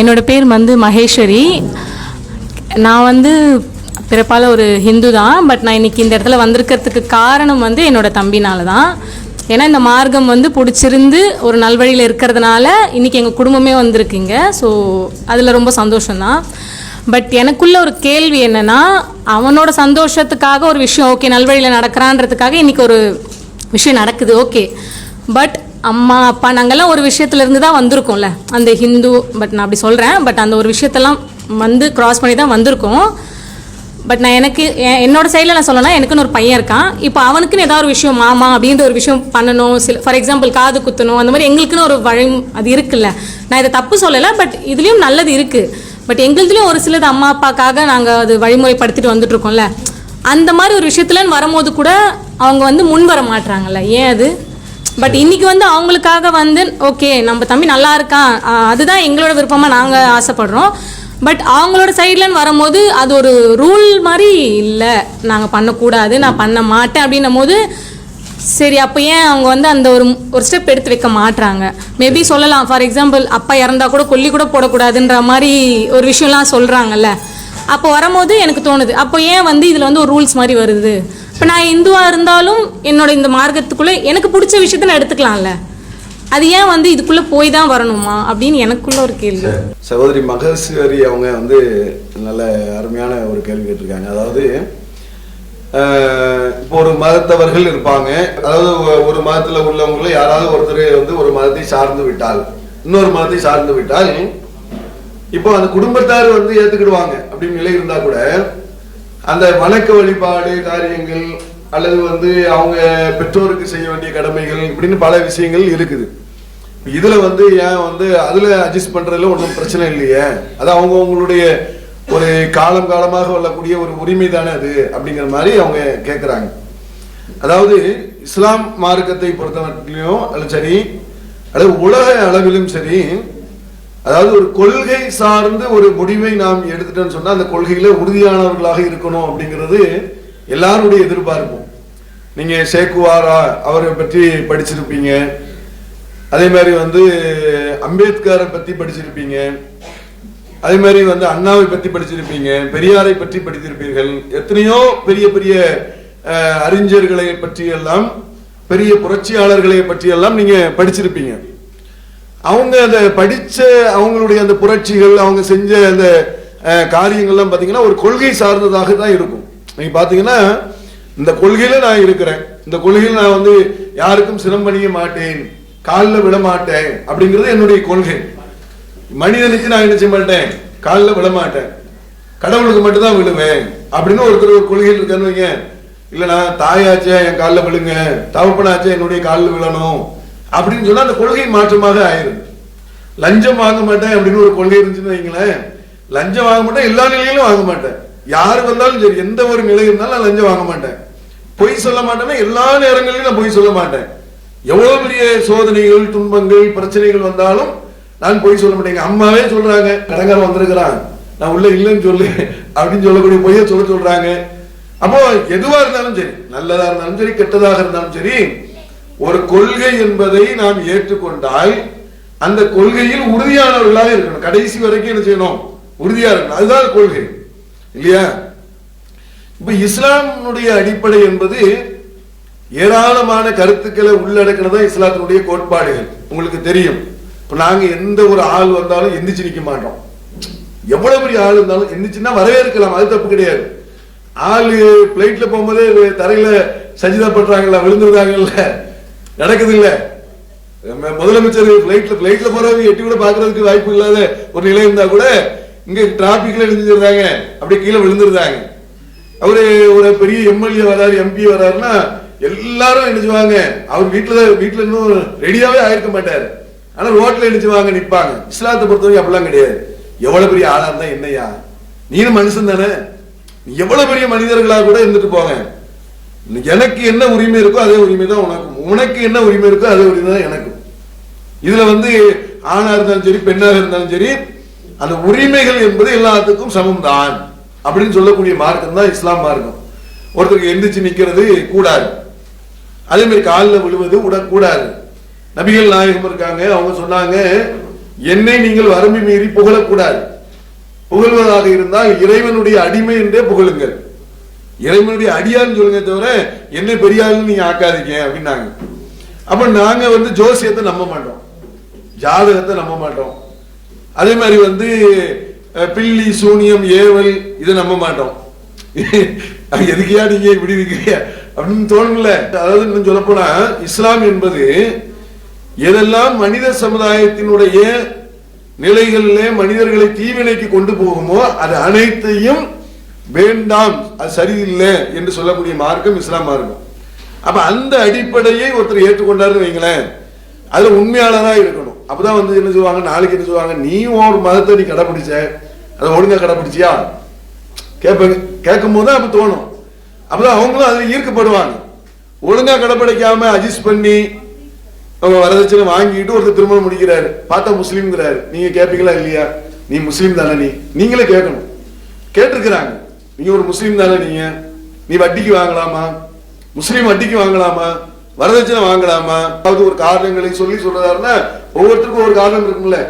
என்னோட பேர் வந்து மகேஸ்வரி. நான் வந்து பிறப்பால் ஒரு ஹிந்து தான் பட் நான் இன்னைக்கு இந்த இடத்துல வந்திருக்கிறதுக்கு காரணம் வந்து என்னோட தம்பினால தான். ஏன்னா இந்த மார்க்கம் வந்து பிடிச்சிருந்து ஒரு நல்வழியில் இருக்கிறதுனால இன்னைக்கு எங்கள் குடும்பமே வந்திருக்குங்க ஸோ அதில் ரொம்ப சந்தோஷம்தான். பட் எனக்குள்ள ஒரு கேள்வி என்னென்னா அவனோட சந்தோஷத்துக்காக ஒரு விஷயம் ஓகே நல்வழியில் நடக்கிறான்றதுக்காக இன்றைக்கி ஒரு விஷயம் நடக்குது ஓகே. பட் அம்மா அப்பா நாங்கள்லாம் ஒரு விஷயத்துல இருந்து தான் வந்திருக்கோம்ல. அந்த ஹிந்து பட் நான் அப்படி சொல்கிறேன் பட் அந்த ஒரு விஷயத்தெல்லாம் வந்து க்ராஸ் பண்ணி தான் வந்திருக்கோம். பட் நான் எனக்கு என்னோட சைடில் நான் சொல்லலாம் எனக்குன்னு ஒரு பையன் இருக்கான். இப்போ அவனுக்குன்னு ஏதாவது ஒரு விஷயம் மாமா அப்படின்ற ஒரு விஷயம் பண்ணணும். சில ஃபார் எக்ஸாம்பிள் காது குத்தணும். அந்த மாதிரி எங்களுக்குன்னு ஒரு வழி அது இருக்குல்ல. நான் இதை தப்பு சொல்லலை பட் இதுலேயும் நல்லது இருக்குது பட் எங்களுதுலேயும் ஒரு சிலது அம்மா அப்பாக்காக நாங்கள் அது வழிமுறைப்படுத்திட்டு வந்துட்டுருக்கோம்ல. அந்த மாதிரி ஒரு விஷயத்துலன்னு வரும்போது கூட அவங்க வந்து முன் வர மாட்றாங்கல்ல. ஏன் அது? பட் இன்னைக்கு வந்து அவங்களுக்காக வந்து ஓகே நம்ம தம்பி நல்லா இருக்கான். அதுதான் எங்களோட விருப்பமாக நாங்கள் ஆசைப்படுறோம். பட் அவங்களோட சைட்லன்னு வரும்போது அது ஒரு ரூல் மாதிரி இல்லை. நாங்கள் பண்ணக்கூடாது நான் பண்ண மாட்டேன் அப்படின்னும் போது சரி அப்போ ஏன் அவங்க வந்து அந்த ஒரு ஒரு ஸ்டெப் எடுத்து வைக்க மாட்றாங்க? மேபி சொல்லலாம். ஃபார் எக்ஸாம்பிள் அப்பா இறந்தா கூட கொல்லி கூட போடக்கூடாதுன்ற மாதிரி ஒரு விஷயம்லாம் சொல்கிறாங்கல்ல அப்போ வரும்போது எனக்கு தோணுது அப்போ ஏன் வந்து இதில் வந்து ஒரு ரூல்ஸ் மாதிரி வருது? இப்போ நான் இந்துவாக இருந்தாலும் என்னோட இந்த மார்க்கத்துக்குள்ளே எனக்கு பிடிச்ச விஷயத்த நான் எடுத்துக்கலாம்ல. அது ஏன் வந்து இதுக்குள்ளே போய் தான் வரணுமா அப்படின்னு எனக்குள்ள ஒரு கேள்வி. சகோதரி மகேஸ்வரி அவங்க வந்து நல்ல அருமையான ஒரு கேள்வி கேட்டிருக்காங்க. அதாவது இப்போ ஒரு மதத்தவர்கள் இருப்பாங்க. அதாவது ஒரு மதத்தில் உள்ளவங்கள யாராவது ஒருத்தர் வந்து ஒரு மதத்தை சார்ந்து விட்டால் இன்னொரு மதத்தை சார்ந்து விட்டால் இப்போ அந்த குடும்பத்தார் வந்து ஏத்துக்கிடுவாங்க. அப்படின்னு நிலை இருந்தா கூட அந்த வணக்க வழிபாடு காரியங்கள் அல்லது வந்து அவங்க பெற்றோருக்கு செய்ய வேண்டிய கடமைகள் இப்படின்னு பல விஷயங்கள் இருக்குது. இதுல வந்து ஏன் வந்து அதுல அட்ஜஸ்ட் பண்றதுல ஒன்றும் பிரச்சனை இல்லையே? அது அவங்க அவங்களுடைய ஒரு காலம் காலமாக வரக்கூடிய ஒரு உரிமை தானே அது அப்படிங்கிற மாதிரி அவங்க கேட்குறாங்க அதாவது இஸ்லாம் மார்க்கத்தை பொறுத்தவரையிலும் அல்ல சரி அல்லது உலக அளவிலும் சரி அதாவது ஒரு கொள்கை சார்ந்து ஒரு முடிவை நாம் எடுத்துட்டோம்னு சொன்னா அந்த கொள்கையில உறுதியானவர்களாக இருக்கணும் அப்படிங்கிறது எல்லாருடைய எதிர்பார்ப்பும். நீங்க சேக்குவாரா அவரை பற்றி படிச்சிருப்பீங்க. அதே மாதிரி வந்து அம்பேத்கரை பத்தி படிச்சிருப்பீங்க. அதே மாதிரி வந்து அண்ணாவை பத்தி படிச்சிருப்பீங்க. பெரியாரை பற்றி படித்திருப்பீர்கள். எத்தனையோ பெரிய பெரிய அறிஞர்களை பற்றியெல்லாம் பெரிய புரட்சியாளர்களை பற்றியெல்லாம் நீங்கள் நீங்க படிச்சிருப்பீங்க. அவங்க அந்த படித்த அவங்களுடைய அந்த புரட்சிகள் அவங்க செஞ்ச அந்த காரியங்கள்லாம் பார்த்தீங்கன்னா ஒரு கொள்கை சார்ந்ததாக தான் இருக்கும். நீங்கள் பார்த்தீங்கன்னா இந்த கொள்கையில் நான் இருக்கிறேன். இந்த கொள்கையில் நான் வந்து யாருக்கும் சிரம் பண்ணிய மாட்டேன் காலில் விட மாட்டேன் அப்படிங்கிறது என்னுடைய கொள்கை. மனிதனுக்கு நான் என்ன செய்ய மாட்டேன்? காலில் விட மாட்டேன். கடவுளுக்கு மட்டும்தான் விழுவேன் அப்படின்னு ஒருத்தர் ஒரு கொள்கையில் இருக்கான்னு வைங்க. இல்ல நான் தாயாச்சே என் காலில் விழுங்க. தவப்பனாச்சே என்னுடைய காலில் விழணும். அப்படின்னு சொன்னா அந்த கொள்கை மாற்றமாக ஆயிரும். லஞ்சம் வாங்க மாட்டேன் அப்படின்னு ஒரு கொள்கை இருந்துச்சுன்னு வைங்களேன். லஞ்சம் வாங்க மாட்டேன் எல்லா நிலையிலும் வாங்க மாட்டேன். யாரு வந்தாலும் சரி எந்த ஒரு நிலை இருந்தாலும் நான் லஞ்சம் வாங்க மாட்டேன். பொய் சொல்ல மாட்டேன்னா எல்லா நேரங்களிலும் நான் பொய் சொல்ல மாட்டேன். எவ்வளவு பெரிய சோதனைகள் துன்பங்கள் பிரச்சனைகள் வந்தாலும் நான் பொய் சொல்ல மாட்டேன். அம்மாவே சொல்றாங்க கடங்கார வந்திருக்கிறான். நான் உள்ள இல்லைன்னு சொல்லு அப்படின்னு சொல்லக்கூடிய பொய்ய சொல்ல சொல்றாங்க. அப்போ எதுவா இருந்தாலும் சரி நல்லதா இருந்தாலும் சரி கெட்டதாக இருந்தாலும் சரி ஒரு கொள்கை என்பதை நாம் ஏற்றுக்கொண்டால் அந்த கொள்கையில் உறுதியானவர்களாக இருக்கணும். கடைசி வரைக்கும் என்ன செய்யணும்? உறுதியா இருக்கணும். அதுதான் கொள்கை. இல்லையா? இப்ப இஸ்லாமுடைய அடிப்படை என்பது ஏராளமான கருத்துக்களை உள்ளடக்கினதா இஸ்லாத்தினுடைய கோட்பாடுகள். உங்களுக்கு தெரியும். இப்ப நாங்க எந்த ஒரு ஆள் வந்தாலும் எந்திரிச்சு நிக்க மாட்டோம். எவ்வளவு பெரிய ஆள் இருந்தாலும் எந்திரிச்சுன்னா வரவேற்கலாம். அது தப்பு கிடையாது. ஆள் பிளைட்ல போகும்போதே தரையில சஜிதா பண்றாங்களா விழுந்துருந்தாங்கல்ல நடக்குது இல்ல நம்ம முதலமைச்சர் பிளைட்ல பிளைட்ல போறவங்க எட்டி கூட பாக்குறதுக்கு வாய்ப்பு இல்லாத ஒரு நிலை இருந்தா கூட இங்க டிராபிக்ல எழுந்திருந்தாங்க அப்படியே கீழே விழுந்துருந்தாங்க அவரு ஒரு பெரிய எம்எல்ஏ வராரு எம்பி வராருன்னா எல்லாரும் நினைச்சுவாங்க அவர் வீட்டுல வீட்டுல இன்னும் ரெடியாவே ஆயிருக்க மாட்டாரு. ஆனா ரோட்ல நினைச்சுவாங்க நிப்பாங்க. இஸ்லாத்தை பொறுத்தவரைக்கும் அப்படிலாம் கிடையாது. எவ்வளவு பெரிய ஆளா இருந்தா என்னையா? நீனும் மனுஷன் தானே. நீ எவ்வளவு பெரிய மனிதர்களா கூட இருந்துட்டு போங்க. எனக்கு என்ன உரிமை இருக்கோ அதே உரிமை தான் உனக்கு உனக்கு என்ன உரிமை இருக்கோ அது உரிமை தான் எனக்கும் இதுல வந்து ஆணா இருந்தாலும் சரி பெண்ணாக இருந்தாலும் சரி அந்த உரிமைகள் என்பது எல்லாத்துக்கும் சமம் தான் அப்படின்னு சொல்லக்கூடிய மார்க்கம் தான் இஸ்லாம் மார்க்கம். ஒருத்தருக்கு எந்திரிச்சு நிக்கிறது கூடாது. அதே மாதிரி காலில் விழுவது உடக்கூடாது நபிகள் நாயகம் இருக்காங்க அவங்க சொன்னாங்க என்னை நீங்கள் வரம்பு மீறி புகழக்கூடாது. புகழ்வதாக இருந்தால் இறைவனுடைய அடிமை என்றே புகழுங்கள். இறைவனுடைய அடியார்னு சொல்லுங்க தவிர என்ன பெரியாள்னு நீங்க ஆக்காதீங்க அப்படின்னாங்க. அப்ப நாங்க வந்து ஜோசியத்தை நம்ப மாட்டோம். ஜாதகத்தை நம்ப மாட்டோம். அதே மாதிரி வந்து பில்லி சூனியம் ஏவல் இதை நம்ப மாட்டோம். அது எதுக்கியா நீங்க இப்படி இருக்கீங்க? அப்படின்னு தோணும்ல. அதாவது இன்னும் சொல்லப்போனா இஸ்லாம் என்பது எதெல்லாம் மனித சமுதாயத்தினுடைய நிலைகளிலே மனிதர்களை தீவினைக்கு கொண்டு போகுமோ அது அனைத்தையும் வேண்டாம் அது சரியில்லை என்று சொல்லக்கூடிய மார்க்கம் இஸ்லாம் மார்க்கம். அப்ப அந்த அடிப்படையை ஒருத்தர் ஏற்றுக்கொண்டாருன்னு வைங்களேன் அதுல உண்மையாளரா இருக்கணும். அப்பதான் வந்து என்ன சொல்லுவாங்க? நாளைக்கு என்ன சொல்லுவாங்க? நீ ஒரு மதத்தை நீ கடைபிடிச்ச அதை ஒழுங்கா கடைபிடிச்சியா கேட்பாங்க. கேட்கும் போது அப்ப தோணும். அப்பதான் அவங்களும் அதுல ஈர்க்கப்படுவாங்க. ஒழுங்கா கடைபிடிக்காம அட்ஜஸ்ட் பண்ணி அவங்க வரதட்சணை வாங்கிட்டு ஒருத்தர் திருமணம் முடிக்கிறாரு. பார்த்தா முஸ்லீம்ங்கிறாரு. நீங்க கேட்பீங்களா இல்லையா? நீ முஸ்லீம் தானே நீ? நீங்களே கேட்கணும். கேட்டிருக்கிறாங்க. நீங்க ஒரு முஸ்லீம் தானே நீங்க? நீ வட்டிக்கு வாங்கலாமா? முஸ்லீம் வட்டிக்கு வாங்கலாமா? வரதட்சணை வாங்கலாமா? அதாவது ஒரு காரணங்களை சொல்லி சொல்றதா இருந்தா ஒவ்வொருத்தருக்கும் ஒரு காரணம் இருக்கும்ல.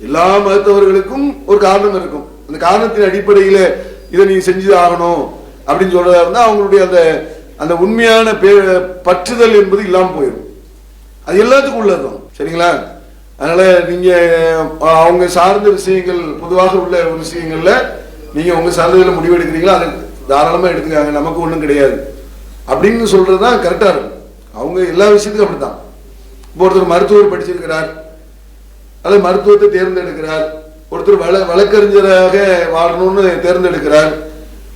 எல்லா மதத்தவர்களுக்கும் ஒரு காரணம் இருக்கும். அந்த காரணத்தின் அடிப்படையில இதை நீ செஞ்சு ஆகணும் அப்படின்னு சொல்றதா இருந்தா அவங்களுடைய அந்த அந்த உண்மையான பே- பற்றுதல் என்பது இல்லாமல் போயிடும். அது எல்லாத்துக்கும் உள்ளதுதான். சரிங்களா? அதனால நீங்க அவங்க சார்ந்த விஷயங்கள் பொதுவாக உள்ள ஒரு விஷயங்கள்ல நீங்க உங்க சார்ந்ததுல முடிவு எடுக்கிறீங்களோ அதை தாராளமா எடுத்துக்காங்க. நமக்கு ஒண்ணும் கிடையாது. அப்படின்னு சொல்றதுதான் கரெக்டா இருக்கும். அவங்க எல்லா விஷயத்துக்கும் அப்படித்தான். இப்போ ஒருத்தர் மருத்துவர் படிச்சிருக்கிறார். அல்லது மருத்துவத்தை தேர்ந்தெடுக்கிறார். ஒருத்தர் வழ வழக்கறிஞராக வாழணும்னு தேர்ந்தெடுக்கிறார்.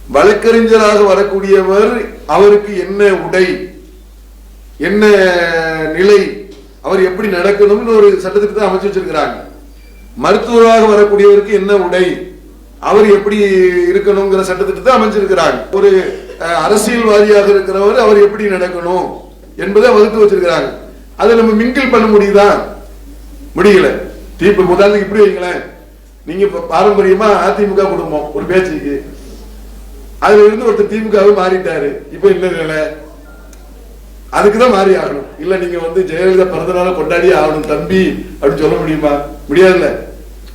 வழக்கறிஞராக வரக்கூடியவர் அவருக்கு என்ன உடை என்ன நிலை அவர் எப்படி நடக்கணும்னு ஒரு சட்டத்திட்டத்தை அமைச்சு வச்சிருக்கிறாங்க. மருத்துவராக வரக்கூடியவருக்கு என்ன உடை அவர் எப்படி இருக்கணுங்கிற சட்டத்திட்டத்தை அமைச்சிருக்கிறாங்க ஒரு அரசியல்வாதியாக இருக்கிறவர் அவர் எப்படி நடக்கணும் என்பதை வகுத்து வச்சிருக்கிறாங்க. அதை நம்ம மிங்கிள் பண்ண முடியுதா? முடியல. தீப்பு உதாரணத்துக்கு இப்படி வைங்களேன். நீங்க பாரம்பரியமா அதிமுக குடும்பம் ஒரு பேச்சுக்கு. அதுல இருந்து ஒருத்தர் திமுகவே மாறிட்டாரு. இப்ப இல்ல நிலை அதுக்குதான் மாறி ஆகணும். இல்ல நீங்க வந்து ஜெயலலிதா பிறந்த நாள கொண்டாடி ஆகணும் தம்பி அப்படின்னு சொல்ல முடியுமா? முடியாதுல்ல.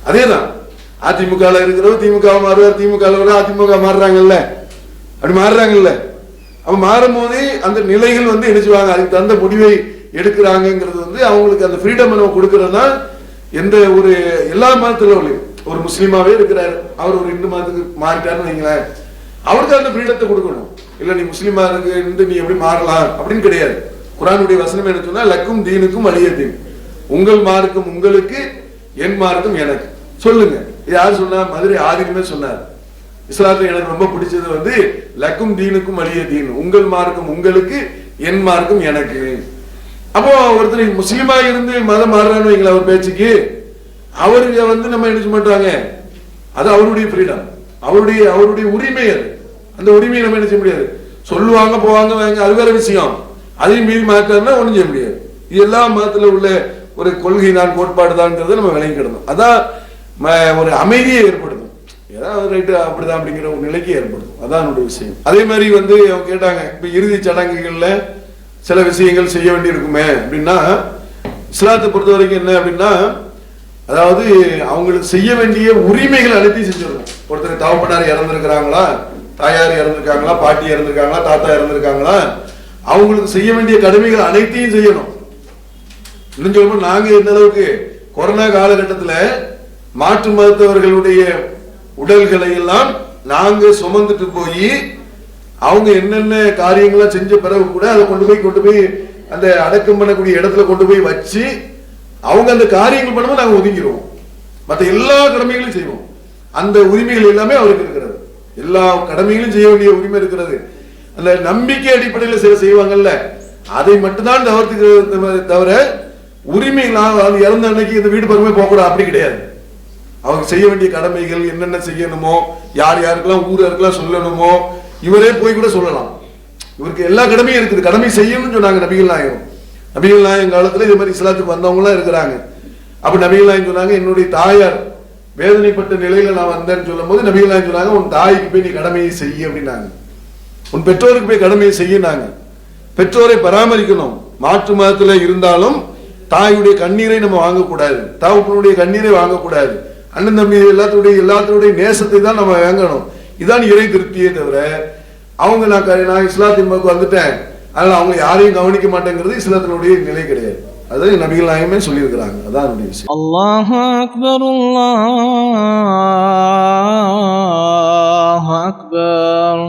அதேதான். அதிமுக இருக்கிறவர் திமுக மாறுவார் திமுக அதிமுக மாறுறாங்கல்ல? அப்படி மாறுறாங்கல்ல? அவன் மாறும் போதே அந்த நிலைகள் வந்து என்ன அதுக்கு தகுந்த முடிவை எடுக்கிறாங்கங்கிறது வந்து அவங்களுக்கு அந்த ஃப்ரீடம் நம்ம கொடுக்கறது தான் எந்த ஒரு எல்லா மதத்திலும் உள்ள ஒரு முஸ்லீமாவே இருக்கிறாரு. அவர் ஒரு இந்து மதத்துக்கு மாறிட்டாருன்னு வைங்களேன். அவருக்கு அந்த ஃப்ரீடத்தை கொடுக்கணும். இல்ல நீ முஸ்லீமா இருக்கு நீ எப்படி மாறலாம்? அப்படின்னு கிடையாது. குரானுடைய வசனம் என்ன சொன்னா லக்கும் தீனுக்கும் வலிய தீன் உங்கள் மார்க்கும் உங்களுக்கு என் மார்க்கும் எனக்கு. சொல்லுங்க. யார் சொன்னா? மதுரை ஆதிக்குமே சொன்னார். இஸ்லாத்துல எனக்கு ரொம்ப பிடிச்சது வந்து லக்கும் தீனுக்கும் அழிய தீன். உங்கள் மார்க்கம் உங்களுக்கு என் மார்க்கம் எனக்கு. அப்போ ஒருத்தர் முஸ்லீமா இருந்து மதம் மாறுறான்னு வைங்களேன் அவர் பேச்சுக்கு. அவருக்கு வந்து நம்ம என்ன மாட்டாங்க? அது அவருடைய ஃப்ரீடம் அவருடைய அவருடைய உரிமை அது. அந்த உரிமையை நம்ம என்ன செய்ய முடியாது? சொல்லுவாங்க போவாங்க வாங்க அது வேற விஷயம். அதையும் மீறி மாற்றாருன்னா ஒன்றும் செய்ய முடியாது. இது எல்லா மதத்தில் உள்ள ஒரு கொள்கை தான் கோட்பாடு தான்ங்கிறத நம்ம விளங்கிக்கிடணும். அதான் ஒரு அமைதியை ஏற்படுத்தும். ஏதாவது ரைட்டு அப்படிதான் அப்படிங்கிற ஒரு நிலைக்கு ஏற்படுத்தும். அதான் என்னுடைய விஷயம். அதே மாதிரி வந்து அவங்க கேட்டாங்க இப்போ இறுதி சடங்குகளில் சில விஷயங்கள் செய்ய வேண்டியிருக்குமே அப்படின்னா இஸ்லாத்தை பொறுத்த வரைக்கும் என்ன அப்படின்னா அதாவது அவங்களுக்கு செய்ய வேண்டிய உரிமைகள் அனைத்தையும் செஞ்சிடணும். ஒருத்தர் தவப்பனார் இறந்துருக்கிறாங்களா தாயார் இறந்துருக்காங்களா பாட்டி இறந்துருக்காங்களா தாத்தா இறந்துருக்காங்களா அவங்களுக்கு செய்ய வேண்டிய கடமைகள் அனைத்தையும் செய்யணும். இன்னும் சொல்லணும் நாங்க எந்த அளவுக்கு கொரோனா காலகட்டத்தில் மாற்று மருத்துவர்களுடைய உடல்களை எல்லாம் நாங்க சுமந்துட்டு போய் அவங்க என்னென்ன காரியங்கள்லாம் செஞ்ச பிறகு கூட அதை கொண்டு போய் கொண்டு போய் அந்த அடக்கம் பண்ணக்கூடிய இடத்துல கொண்டு போய் வச்சு அவங்க அந்த காரியங்கள் பண்ணும்போது நாங்க ஒதுங்கிடுவோம் மற்ற எல்லா கடமைகளையும் செய்வோம். அந்த உரிமைகள் எல்லாமே அவருக்கு இருக்கிறது. எல்லா கடமைகளும் செய்ய வேண்டிய உரிமை இருக்கிறது. அந்த நம்பிக்கை அடிப்படையில் சில செய்வாங்கல்ல அதை மட்டும்தான் தவிர்த்துக்கிறது தவிர உரிமைகள் இறந்த அன்னைக்கு இந்த வீடு பக்கமே போகக்கூடாது. அப்படி கிடையாது. அவங்க செய்ய வேண்டிய கடமைகள் என்னென்ன செய்யணுமோ யார் யாருக்கெல்லாம் ஊர் யாருக்கெல்லாம் சொல்லணுமோ இவரே போய் கூட சொல்லலாம். இவருக்கு எல்லா கடமையும் இருக்குது. கடமை செய்யணும்னு சொன்னாங்க நபிகள் நாயகம். நபிகள் நாயகம் காலத்துல இது மாதிரி இஸ்லாத்துக்கு வந்தவங்களாம் இருக்கிறாங்க. அப்ப நபிகள் நாயகம் சொன்னாங்க என்னுடைய தாயார் வேதனைப்பட்ட நிலையில நான் வந்தேன்னு சொல்லும் போது நபிகள் நாயகம் சொன்னாங்க உன் தாய்க்கு போய் நீ கடமையை செய்ய அப்படின்னாங்க. உன் பெற்றோருக்கு போய் கடமையை செய்யினாங்க பெற்றோரை பராமரிக்கணும். மாற்று மதத்துல இருந்தாலும் தாயுடைய கண்ணீரை நம்ம வாங்கக்கூடாது. தகப்பனுடைய கண்ணீரை வாங்கக்கூடாது. அண்ணன் தம்பி எல்லாத்துடைய எல்லாத்துடைய நேசத்தை தான் நம்ம வாங்கணும். இதான் இறை திருப்தியே தவிர அவங்க நான் நான் இஸ்லாத்தின் பக்கம் வந்துட்டேன். அதனால் அவங்க யாரையும் கவனிக்க மாட்டேங்கிறது இஸ்லாத்தினுடைய நிலை கிடையாது. அதுதான் நபிகள் நாயமே சொல்லியிருக்கிறாங்க. அதான் என்னுடைய விஷயம். அல்லாஹ் அக்பர் அல்லாஹ் அக்பர்.